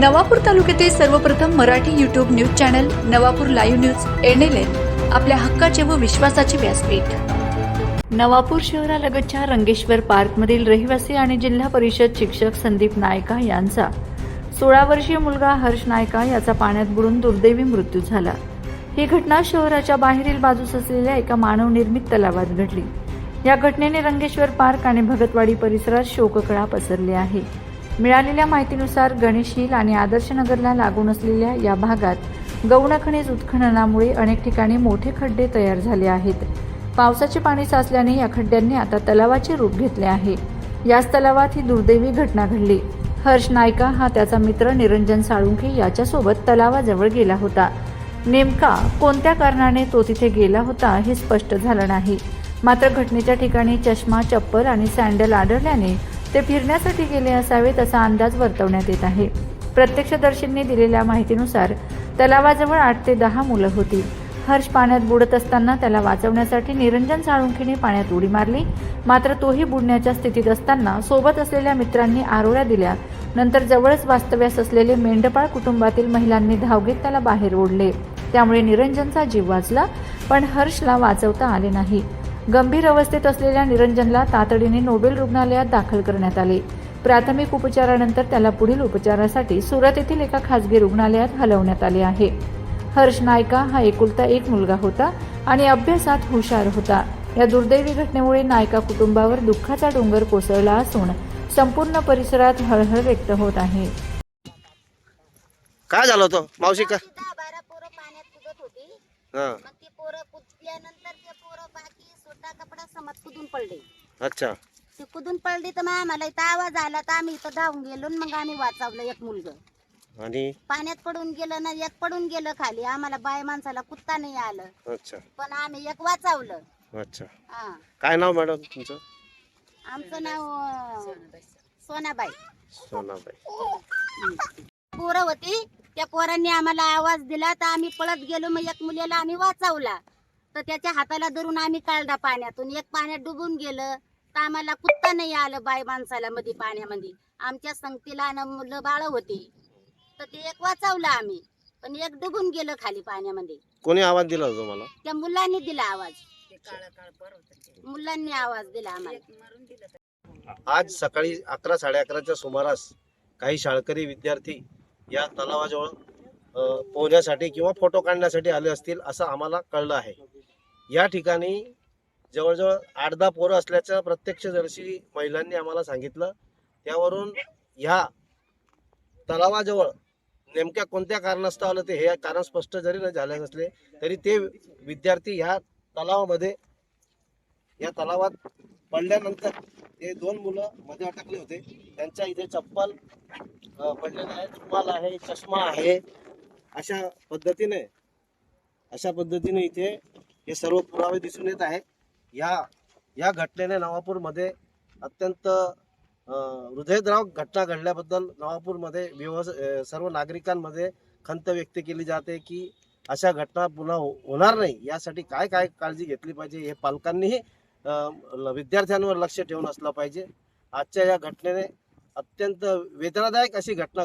नवापूर तालुक्यातील सर्वप्रथम Marathi YouTube news channel Navapur live news N आपल्या हक्काचे व विश्वासाचे व्यासपीठ. नवापूर शहरालगतच्या रंगेश्वर पार्कमधील रहिवासी आणि जिल्हा परिषद शिक्षक संदीप नायका यांचा सोळा वर्षीय मुलगा हर्ष नायका याचा पाण्यात बुडून दुर्दैवी मृत्यू झाला. ही घटना शहराच्या बाहेरील बाजूस असलेल्या एका मानवनिर्मित तलावात घडली. या घटनेने रंगेश्वर पार्क आणि भगतवाडी परिसरात शोककळा पसरली आहे. मिळालेल्या माहितीनुसार गणेश हिल आणि आदर्शनगरला लागून असलेल्या या भागात गौण खनिज उत्खननामुळे अनेक ठिकाणी मोठे खड्डे तयार झाले आहेत. पावसाचे पाणी साचल्याने या खड्ड्यांनी आता तलावाचे रूप घेतले आहे. याच तलावात ही दुर्दैवी घटना घडली. हर्ष नायका हा त्याचा मित्र निरंजन साळुंखे याच्यासोबत तलावाजवळ गेला होता. नेमका कोणत्या कारणाने तो तिथे गेला होता हे स्पष्ट झालं नाही. मात्र घटनेच्या ठिकाणी चष्मा चप्पल आणि सँडल आढळल्याने ते फिरण्यासाठी गेले असावेत असा अंदाज वर्तवण्यात येत आहे. प्रत्यक्षदर्शींनी दिलेल्या माहितीनुसार तलावाजवळ आठ ते दहा मुलं होती. हर्ष पाण्यात बुडत असताना त्याला वाचवण्यासाठी निरंजन साळुंखीने पाण्यात उडी मारली. मात्र तोही बुडण्याच्या स्थितीत असताना सोबत असलेल्या मित्रांनी आरोळ्या दिल्या. नंतर जवळच वास्तव्यास असलेले मेंढपाळ कुटुंबातील महिलांनी धाव घेत त्याला बाहेर ओढले. त्यामुळे निरंजनचा जीव वाचला पण हर्षला वाचवता आले नाही. गंभीर अवस्थेत असलेल्या निरंजनला तातडीने नोबेल रुग्णालयात दाखल करण्यात आले. प्राथमिक उपचारानंतर त्याला पुढील उपचारासाठी सुरत येथील एका खासगी रुग्णालयात हलवण्यात आले आहे. हर्ष नायका हा एकुलता एक मुलगा होता आणि अभ्यासात हुशार होता. या दुर्दैवी घटनेमुळे नायका कुटुंबावर दुःखाचा डोंगर कोसळला असून संपूर्ण परिसरात हळहळ व्यक्त होत आहे. काय झालं होतं? मावशी का आम्ही दहा बारा पोरं पाण्यात कुदत होती हा मग ती पोरं कुदल्यानंतर ते पोरं बाकी सुटा कपडा समत कुदून पडले अच्छा. ते कुदून पडली तर मग आम्हाला इथं आवाज आला तर आम्ही इथं धावून गेलो मग आम्ही वाचवलं एक मुलगा. आणि? पाण्यात पडून गेलं ना एक पडून गेलं खाली. आम्हाला बाय माणसाला कुत्ता नाही आलं. अच्छा. पण आम्ही एक वाचवलं. अच्छा. हा. काय नाव मॅडम तुमचं? आमचं नाव अं, सोनाबाई. सोनाबाई. पोरं होती त्या पोरांनी आम्हाला आवाज दिला तर आम्ही पळत गेलो. मग एक मुलीला आम्ही वाचवला. तर त्याच्या हाताला धरून आम्ही काढला पाण्यातून. एक पाण्यात डुबून गेलं. तर आम्हाला कुत्ता नाही आलं बाय माणसाला मध्ये पाण्यामध्ये आमच्या संगतीला न मुलं बाळ होती. तर ते एक वाचवलं आम्ही. पण एक डुबून गेलं खाली पाण्यामध्ये कोणी आवाज दिला होता तुम्हाला? त्या मुलांनी दिला आवाज. मुलांनी आवाज दिला आम्हाला. आज सकाळी अकरा साडे अकराच्या सुमारास काही शाळकरी विद्यार्थी या तलावाजवळ पोहण्यासाठी किंवा फोटो काढण्यासाठी आले असतील असं आम्हाला कळलं आहे. या ठिकाणी जवळजवळ आठ दहा पोरं असल्याचं प्रत्यक्षदर्शी महिलांनी आम्हाला सांगितलं. त्यावरून ह्या तलावाजवळ नेमक्या कोणत्या कारणास्तव आलं ते हे कारण स्पष्ट जरी न झाले नसले तरी ते विद्यार्थी ह्या तलावामध्ये या तलावात पडल्यानंतर ते दोन मुलं मध्ये अटकले होते. त्यांच्या इथे चप्पल पडलेलं आहे रुमाल आहे चष्मा आहे. अशा पद्धतीने अशा पद्धतीने इथे हे सर्व पुरावे दिसून येत आहे या या घटनेने नवापूरमध्ये अत्यंत हृदयद्रावक घटना घडल्याबद्दल नवापूरमध्ये व्यवस सर्व नागरिकांमध्ये खंत व्यक्त केली जाते की अशा घटना पुन्हा हो- होणार नाही. यासाठी काय काय काळजी घेतली पाहिजे हे पालकांनीही ल- विद्यार्थ्यांवर लक्ष ठेवून असलं पाहिजे. आजच्या या घटनेने अत्यंत वेदनादायक अशी घटना